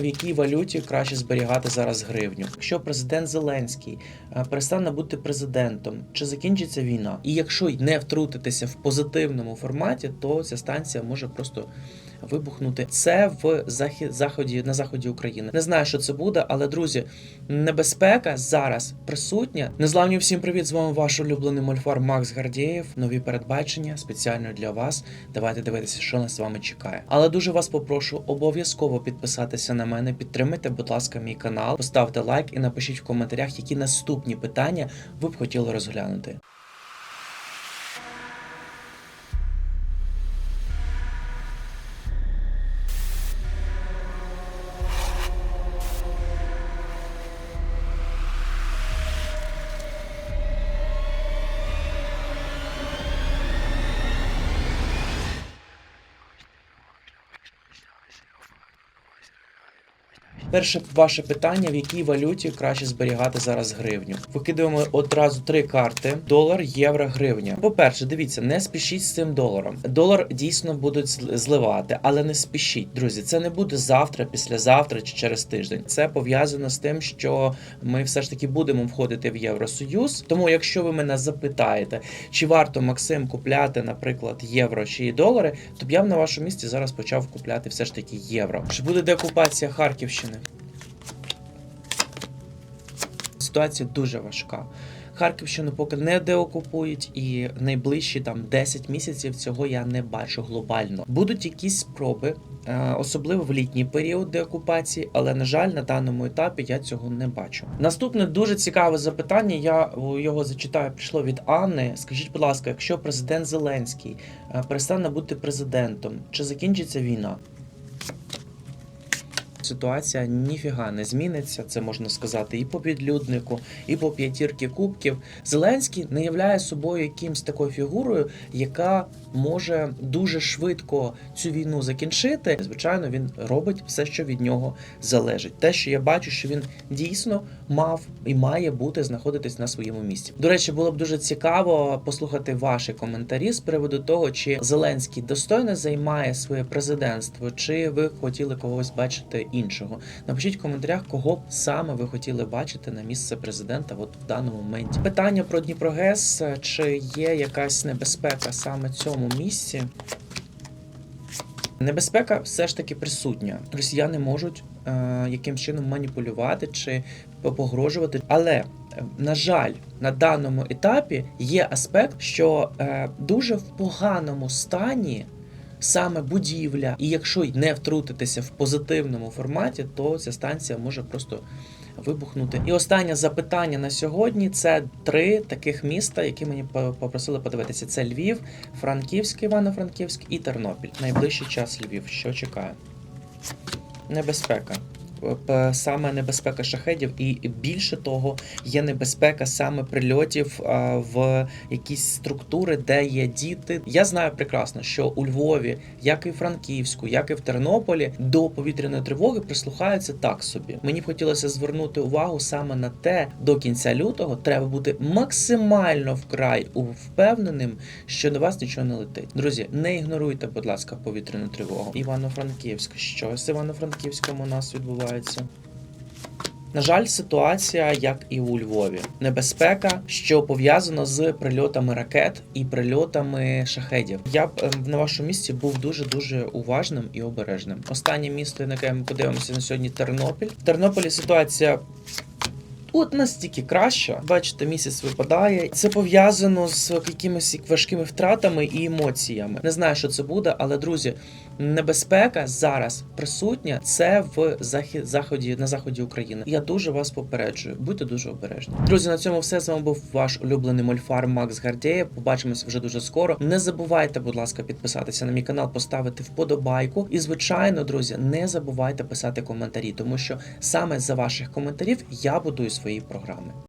В якій валюті краще зберігати зараз гривню? Якщо президент Зеленський е, перестане бути президентом, чи закінчиться війна? І якщо не втрутитися в позитивному форматі, то ця станція може просто вибухнути. Це в захід заході на заході України. Не знаю, що це буде, але друзі, небезпека зараз присутня. Незламні всім привіт! З вами ваш улюблений мольфар Макс Гардієв. Нові передбачення спеціально для вас. Давайте дивитися, що нас з вами чекає. Але дуже вас попрошу обов'язково підписатися на мене. Підтримайте, будь ласка, мій канал, поставте лайк і напишіть в коментарях, які наступні питання ви б хотіли розглянути. Перше ваше питання: в якій валюті краще зберігати зараз гривню? Викидуємо одразу три карти: долар, євро, гривня. По-перше, дивіться, не спішіть з цим доларом. Долар дійсно будуть зливати, але не спішіть, друзі. Це не буде завтра, післязавтра чи через тиждень. Це пов'язано з тим, що ми все ж таки будемо входити в Євросоюз. Тому, якщо ви мене запитаєте, чи варто Максим купляти, наприклад, євро чи долари, то б я б на вашому місці зараз почав купляти все ж таки євро. Чи буде деокупація Харківщини? Ситуація дуже важка. Харківщину поки не деокупують, і найближчі там 10 місяців цього я не бачу глобально. Будуть якісь спроби, е, особливо в літній період деокупації, але на жаль, на даному етапі я цього не бачу. Наступне дуже цікаве запитання. Я його зачитаю. Прийшло від Анни. Скажіть, будь ласка, якщо президент Зеленський е, перестане бути президентом, чи закінчиться війна? Ситуація ніфіга не зміниться, це можна сказати і по підлюднику, і по п'ятірки кубків. Зеленський не являє собою якимсь такою фігурою, яка може дуже швидко цю війну закінчити. Звичайно, він робить все, що від нього залежить. Те, що я бачу, що він дійсно мав і має бути знаходитись на своєму місці. До речі, було б дуже цікаво послухати ваші коментарі з приводу того, чи Зеленський достойно займає своє президентство, чи ви хотіли когось бачити іншого. Напишіть в коментарях, кого б саме ви хотіли бачити на місце президента от в даному моменті. Питання про Дніпрогес, чи є якась небезпека саме цьому місці? Небезпека все ж таки присутня. Росіяни можуть е, якимсь чином маніпулювати чи погрожувати. Але, е, на жаль, на даному етапі є аспект, що е, дуже в поганому стані. Саме будівля, і якщо не втрутитися в позитивному форматі, то ця станція може просто вибухнути. І останнє запитання на сьогодні це три таких міста, які мені попросили подивитися: це Львів, Франківськ, Івано-Франківськ і Тернопіль. Найближчий час Львів. Що чекає? Небезпека. П- Саме небезпека шахедів, і більше того, є небезпека саме прильотів в якісь структури, де є діти. Я знаю прекрасно, що у Львові, як і в Франківську, як і в Тернополі, до повітряної тривоги прислухаються так собі. Мені б хотілося звернути увагу саме на те, до кінця лютого треба бути максимально вкрай впевненим, що до вас нічого не летить. Друзі, не ігноруйте, будь ласка, повітряну тривогу. Івано-Франківськ. З Івано-Франківськом у нас відбувається? На жаль, ситуація, як і у Львові, небезпека, що пов'язана з прильотами ракет і прильотами шахедів. Я б ем, на вашому місці був дуже дуже уважним і обережним. Останнє місто, на яке ми подивимося на сьогодні, Тернопіль. В Тернополі ситуація. От настільки краща, бачите, місяць випадає. Це пов'язано з якимись важкими втратами і емоціями. Не знаю, що це буде, але друзі, небезпека зараз присутня. Це в захід заході на заході України. Я дуже вас попереджую. Будьте дуже обережні. Друзі, на цьому все з вами був ваш улюблений мольфар Макс Гардєєв. Побачимося вже дуже скоро. Не забувайте, будь ласка, підписатися на мій канал, поставити вподобайку. І звичайно, друзі, не забувайте писати коментарі, тому що саме за ваших коментарів я будую свої програми.